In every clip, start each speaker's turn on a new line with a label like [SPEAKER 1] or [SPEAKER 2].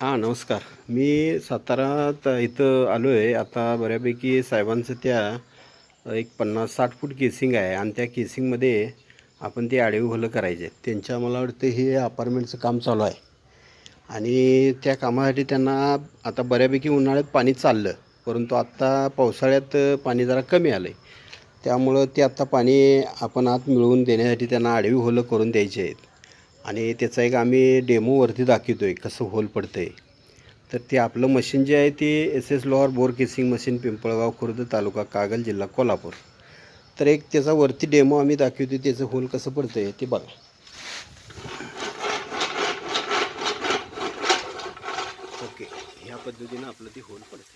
[SPEAKER 1] हां नमस्कार. मी सातारात इथं आलो आहे आता बऱ्यापैकी साहेबांचं त्या एक पन्नास साठ फूट केसिंग आहे आणि त्या केसिंगमध्ये आपण ते आडवी होलं करायचे त्यांच्या मला वाटतं हे अपार्टमेंटचं काम चालू आहे. आणि त्या कामासाठी त्यांना आता बऱ्यापैकी उन्हाळ्यात पाणी चाललं परंतु आत्ता पावसाळ्यात पाणी जरा कमी आलं आहे त्यामुळं ते आत्ता पाणी आपण आत मिळवून देण्यासाठी त्यांना आडवी होलं करून द्यायचे आहेत. आणि त्याचा एक आम्ही डेमोवरती दाखवतो आहे कसं होल पडतं आहे तर ते आपलं मशीन जे आहे ते S S lower bore casing machine Pimpalgaon Khurd तालुका कागल जिल्हा कोल्हापूर. तर एक त्याचा वरती डेमो आम्ही दाखवतो त्याचं होल कसं पडतं आहे ते बघा. ओके ह्या पद्धतीनं आपलं ते होल पडते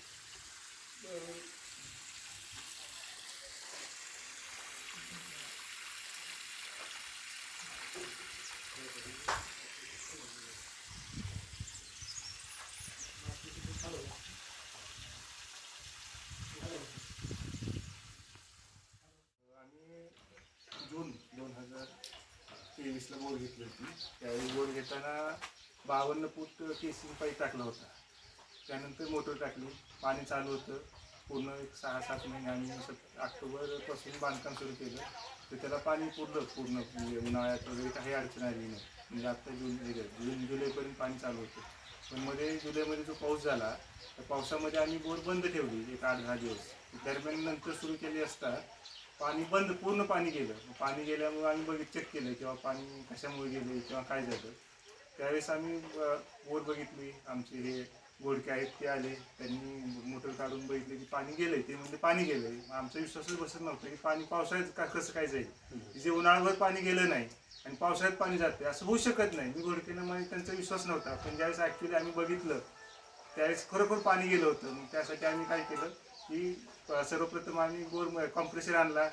[SPEAKER 2] आम्ही जून दोन हजार तेवीसला बोर घेतली होती. त्यावेळी बोर घेताना बावन्न फूट केसिंग पाईप टाकला होता. त्यानंतर मोटर टाकली. पाणी चालू होतं. पूर्ण एक सहा सात महिने आम्ही सत ऑक्टोबरपासून बांधकाम सुरू केलं तर त्याला पाणी पुरलं पूर्ण म्हणजे उन्हाळ्यात वगैरे काही अडचण आली नाही. म्हणजे आत्ता जून हे जून जुलैपर्यंत पाणी चालू होतं. पण मध्ये जुलैमध्ये जो पाऊस झाला त्या पावसामध्ये आम्ही बोर बंद ठेवली एक आठ दहा दिवस. दरम्यान नंतर सुरू केली असता पाणी बंद पूर्ण पाणी गेलं. पाणी गेल्यामुळे आम्ही बघित चेक केलं किंवा पाणी कशामुळे गेले किंवा काय झालं. त्यावेळेस आम्ही बोर बघितली आमचे हे गोडके आहेत ते आले. त्यांनी मोटर काढून बघितले की पाणी गेलंय. ते म्हणजे पाणी गेलंय. मग आमचा विश्वासच बसत नव्हता की पाणी पावसाळ्यात का कसं काय जाईल. जे उन्हाळ्याभर पाणी गेलं नाही आणि पावसाळ्यात पाणी जाते असं होऊ शकत नाही. मी गोडकेनं म्हणजे त्यांचा विश्वास नव्हता. पण ज्यावेळेस ॲक्च्युली आम्ही बघितलं त्यावेळेस खरोखर पाणी गेलं होतं. मग त्यासाठी आम्ही काय केलं की सर्वप्रथम आम्ही बोर कॉम्प्रेसर आणला.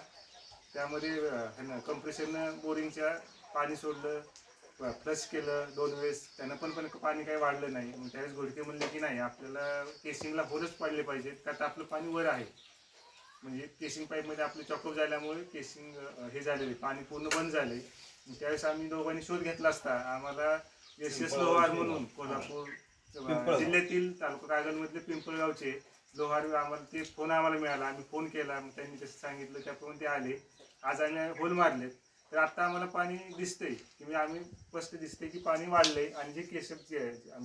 [SPEAKER 2] त्यामध्ये कम्प्रेशरनं बोरिंगच्या पाणी सोडलं. फ्लश केलं दोन वेळेस. त्यानं पण पण पाणी काही वाढलं नाही. मग त्यावेळेस घोडके म्हणले की नाही आपल्याला केसिंगला होलच पाडले पाहिजेत का तर आपलं पाणी वर आहे. म्हणजे केसिंग पाईपमध्ये आपलं चॉकअप झाल्यामुळे केसिंग हे झालेले पाणी पूर्ण बंद झाले त्यावेळेस आम्ही दोघांनी शोध घेतला असता. आम्हाला एस एस लोहार म्हणून कोल्हापूर जिल्ह्यातील तालुका कागलमधले पिंपळगावचे लोहार आम्हाला ते फोन आम्हाला मिळाला. आम्ही फोन केला. मग त्यांनी जसं सांगितलं त्याप्रमाणे ते आले. आज आम्ही होल मारलेत. तर आता आम्हाला पाणी दिसतंय की म्हणजे आम्ही स्पष्ट दिसतंय की पाणी वाढलंय आणि जे केस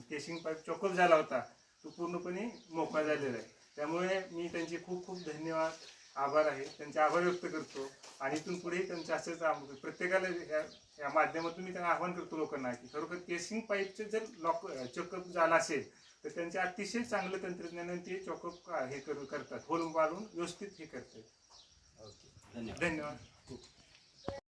[SPEAKER 2] केसिंग पाईप चॉकअप झाला होता तो पूर्णपणे मोकळा झालेला आहे. त्यामुळे मी त्यांचे खूप खूप धन्यवाद आभार आहे. त्यांचे आभार व्यक्त करतो आणि इथून पुढे त्यांचे असंच प्रत्येकाला या या माध्यमातून मी त्यांना आवाहन करतो लोकांना की खरोखर केसिंग पाईपचे जर लॉक चॉकअप झाला असेल तर त्यांचे अतिशय चांगलं तंत्रज्ञानाने ते चॉकअप हे करू करतात. होल वाढून व्यवस्थित हे करतात.
[SPEAKER 1] धन्यवाद.
[SPEAKER 2] धन्यवाद.